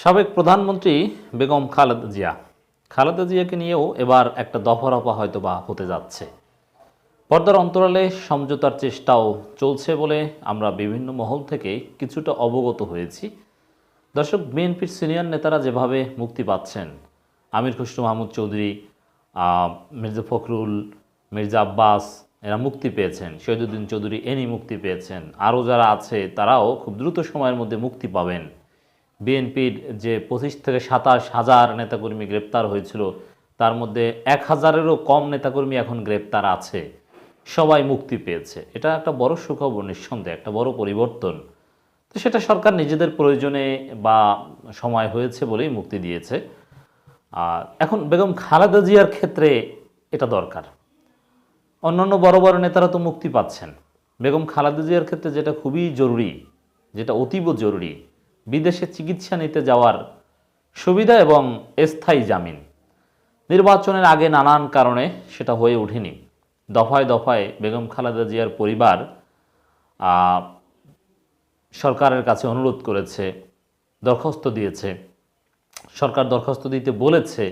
সাবেক প্রধানমন্ত্রী বেগম খালেদা জিয়া। খালেদা জিয়াকে নিয়েও এবার একটা দফারফা হয়তো বা হতে যাচ্ছে। পর্দার অন্তরালে সমঝোতার চেষ্টাও চলছে বলে আমরা বিভিন্ন মহল থেকে কিছুটা অবগত হয়েছি। দর্শক, বিএনপির সিনিয়র নেতারা যেভাবে মুক্তি পাচ্ছেন, আমির খুসরু মাহমুদ চৌধুরী মির্জা ফখরুল, মির্জা আব্বাস, এরা মুক্তি পেয়েছেন। শহীদুদ্দিন চৌধুরী এনি মুক্তি পেয়েছেন। আরও যারা আছে, তারাও খুব দ্রুত সময়ের মধ্যে মুক্তি পাবেন। বিএনপির যে পঁচিশ থেকে সাতাশ হাজার নেতাকর্মী গ্রেপ্তার হয়েছিল, তার মধ্যে এক হাজারেরও কম নেতাকর্মী এখন গ্রেপ্তার আছে। সবাই মুক্তি পেয়েছে। এটা একটা বড় সুখবর নিঃসন্দেহে, একটা বড় পরিবর্তন। তো সেটা সরকার নিজেদের প্রয়োজনে বা সময় হয়েছে বলেই মুক্তি দিয়েছে। আর এখন বেগম খালেদা জিয়ার ক্ষেত্রে এটা দরকার। অন্যান্য বড় বড় নেতারা তো মুক্তি পাচ্ছেন। বেগম খালেদা জিয়ার ক্ষেত্রে যেটা খুবই জরুরি, যেটা অতীব জরুরি বিদেশে চিকিৎসা নিতে যাওয়ার সুবিধা এবং স্থায়ী জামিন। নির্বাচনের আগে নানান কারণে সেটা হয়ে ওঠেনি। দফায় দফায় বেগম খালেদা জিয়ার পরিবার সরকারের কাছে অনুরোধ করেছে, দরখাস্ত দিয়েছে। সরকার দরখাস্ত দিতে বলেছে,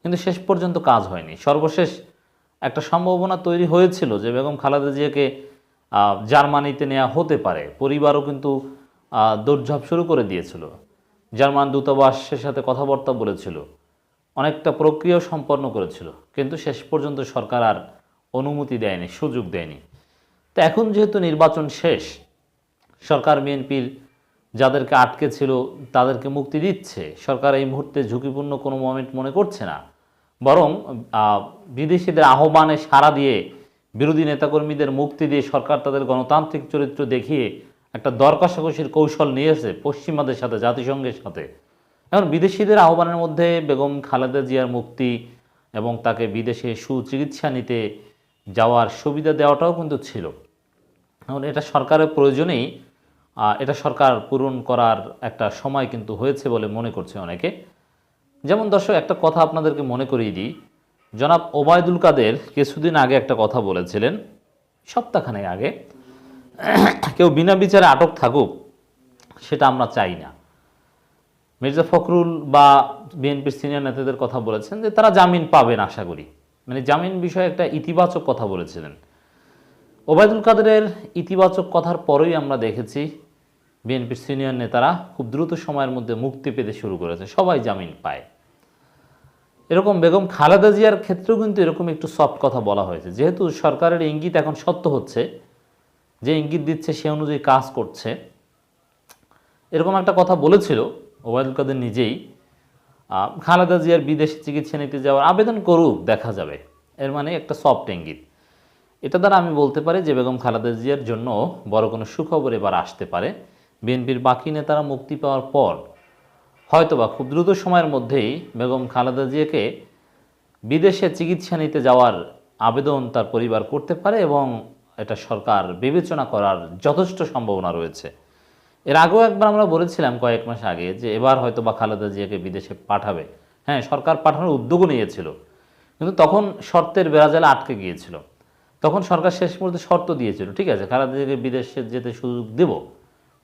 কিন্তু শেষ পর্যন্ত কাজ হয়নি। সর্বশেষ একটা সম্ভাবনা তৈরি হয়েছিল যে বেগম খালেদা জিয়াকে জার্মানিতে নেওয়া হতে পারে। পরিবারও কিন্তু দৌড়ঝাঁপ শুরু করে দিয়েছিল। জার্মান দূতাবাসের সাথে কথাবার্তা বলেছিল। অনেকটা প্রক্রিয়া সম্পন্ন করেছিল, কিন্তু শেষ পর্যন্ত সরকার আর অনুমতি দেয়নি, সুযোগ দেয়নি। তো এখন যেহেতু নির্বাচন শেষ, সরকার বিএনপির যাদেরকে আটকে ছিল, তাদেরকে মুক্তি দিচ্ছে, সরকার এই মুহূর্তে ঝুঁকিপূর্ণ কোনো মোমেন্ট মনে করছে না, বরং বিদেশিদের আহ্বানে সাড়া দিয়ে বিরোধী নেতাকর্মীদের মুক্তি দিয়ে সরকার তাদের গণতান্ত্রিক চরিত্র দেখিয়ে একটা দর কষাকষির কৌশল নিয়েছে পশ্চিমাদের সাথে, জাতিসংঘের সাথে। এখন বিদেশিদের আহ্বানের মধ্যে বেগম খালেদা জিয়ার মুক্তি এবং তাকে বিদেশে সুচিকিৎসা নিতে যাওয়ার সুবিধা দেওয়াটাও কিন্তু ছিল। এখন এটা সরকারের প্রয়োজনেই এটা সরকার পূরণ করার একটা সময় কিন্তু হয়েছে বলে মনে করছে অনেকে। যেমন দর্শক, একটা কথা আপনাদেরকে মনে করিয়ে দিই। জনাব ওবায়দুল কাদের কিছুদিন আগে একটা কথা বলেছিলেন, সপ্তাহখানেক আগে। কেউ বিনা বিচারে আটক থাকুক, সেটা আমরা চাই না। মির্জা ফখরুল বা বিএনপির সিনিয়র নেতাদের কথা বলেছেন যে তারা জামিন পাবেন আশা করি। মানে জামিন বিষয়ে একটা ইতিবাচক কথা বলেছিলেন। ওবায়দুল কাদেরের ইতিবাচক কথার পরেই আমরা দেখেছি বিএনপির সিনিয়র নেতারা খুব দ্রুত সময়ের মধ্যে মুক্তি পেতে শুরু করেছে, সবাই জামিন পায়। এরকম বেগম খালেদা জিয়ার ক্ষেত্রেও কিন্তু এরকম একটু সফট কথা বলা হয়েছে। যেহেতু সরকারের ইঙ্গিত এখন সত্য হচ্ছে যে ইঙ্গিত দিচ্ছে সে অনুযায়ী কাজ করছে। এরকম একটা কথা বলেছিল ওবায়দুল কাদের নিজেই। খালেদা জিয়ার বিদেশে চিকিৎসা নিতে যাওয়ার আবেদন করুক, দেখা যাবে। এর মানে একটা সফট ইঙ্গিত। এটা দ্বারা আমি বলতে পারি যে বেগম খালেদা জিয়ার জন্য বড় কোনো সুখবর এবার আসতে পারে। বিএনপির বাকি নেতারা মুক্তি পাওয়ার পর হয়তোবা খুব দ্রুত সময়ের মধ্যেই বেগম খালেদা জিয়াকে বিদেশে চিকিৎসা নিতে যাওয়ার আবেদন তার পরিবার করতে পারে এবং এটা সরকার বিবেচনা করার যথেষ্ট সম্ভাবনা রয়েছে। এর আগেও একবার আমরা বলেছিলাম কয়েক মাস আগে যে এবার হয়তো বা খালেদা জিয়াকে বিদেশে পাঠাবে। হ্যাঁ সরকার পাঠানোর উদ্যোগও নিয়েছিল। কিন্তু তখন শর্তের বেড়াজালে আটকে গিয়েছিল। তখন সরকার শেষ মুহূর্তে শর্ত দিয়েছিল, ঠিক আছে, খালেদা জিয়াকে বিদেশে যেতে সুযোগ দেব,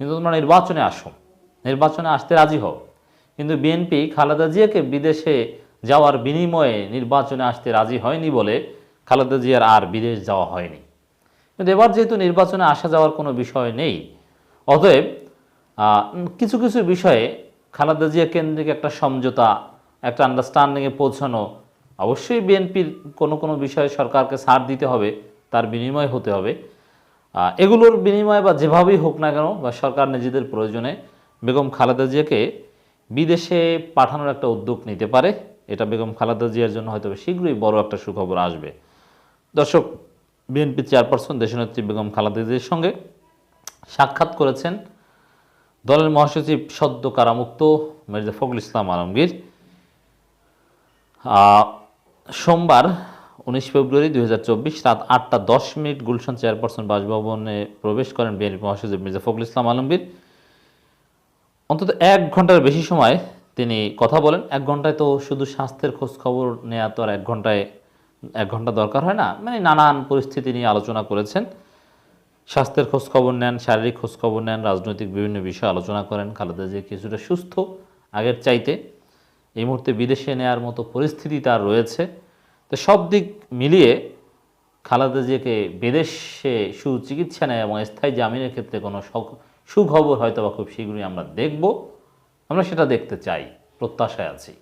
কিন্তু তোমরা নির্বাচনে আসো। নির্বাচনে আসতে রাজি হও। কিন্তু বিএনপি খালেদা জিয়াকে বিদেশে যাওয়ার বিনিময়ে নির্বাচনে আসতে রাজি হয়নি বলে খালেদা জিয়ার আর বিদেশ যাওয়া হয়নি। কিন্তু এবার যেহেতু নির্বাচনে আসা যাওয়ার কোনো বিষয় নেই, অতএব কিছু কিছু বিষয়ে খালেদা জিয়া কেন্দ্রিক একটা সমঝোতা, একটা আন্ডারস্ট্যান্ডিংয়ে পৌঁছানো, অবশ্যই বিএনপির কোনো কোনো বিষয়ে সরকারকে ছাড় দিতে হবে, তার বিনিময় হতে হবে। এগুলোর বিনিময়ে বা যেভাবেই হোক না কেন বা সরকার নিজেদের প্রয়োজনে বেগম খালেদা জিয়াকে বিদেশে পাঠানোর একটা উদ্যোগ নিতে পারে। এটা বেগম খালেদা জিয়ার জন্য হয়তো শীঘ্রই বড় একটা সুখবর আসবে। দর্শক বিএনপি চেয়ারপারসন দেশনেত্রী বেগম খালেদা জিয়ার সঙ্গে সাক্ষাৎ করেছেন দলের মহাসচিব সদ্য কারামুক্ত মির্জা ফখরুল ইসলাম আলমগীর। সোমবার উনিশ ফেব্রুয়ারি দুই হাজার চব্বিশ রাত আটটা দশ মিনিট গুলশান চেয়ারপারসন বাসভবনে প্রবেশ করেন বিএনপি মহাসচিব মির্জা ফখরুল ইসলাম আলমগীর। অন্তত এক ঘণ্টার বেশি সময় তিনি কথা বলেন। এক ঘন্টায় তো শুধু স্বাস্থ্যের খোঁজ খবর নেওয়া তো আর এক ঘন্টায় এক ঘণ্টা দরকার হয় না। মানে নানান পরিস্থিতি নিয়ে আলোচনা করেছেন। স্বাস্থ্যের খোঁজ খবর নেন, শারীরিক খোঁজ খবর নেন, রাজনৈতিক বিভিন্ন বিষয়ে আলোচনা করেন। খালেদা জিয়া কিছুটা সুস্থ, আগের চাইতে। এই মুহূর্তে বিদেশে নেয়ার মতো পরিস্থিতি তার রয়েছে। তো সব দিক মিলিয়ে খালেদা জিয়াকে বিদেশে সুচিকিৎসা নেয় এবং স্থায়ী জামিনের ক্ষেত্রে কোনো সখ- সুখবর হয়তো বা খুব শীঘ্রই আমরা দেখব। আমরা সেটা দেখতে চাই, প্রত্যাশায় আছি।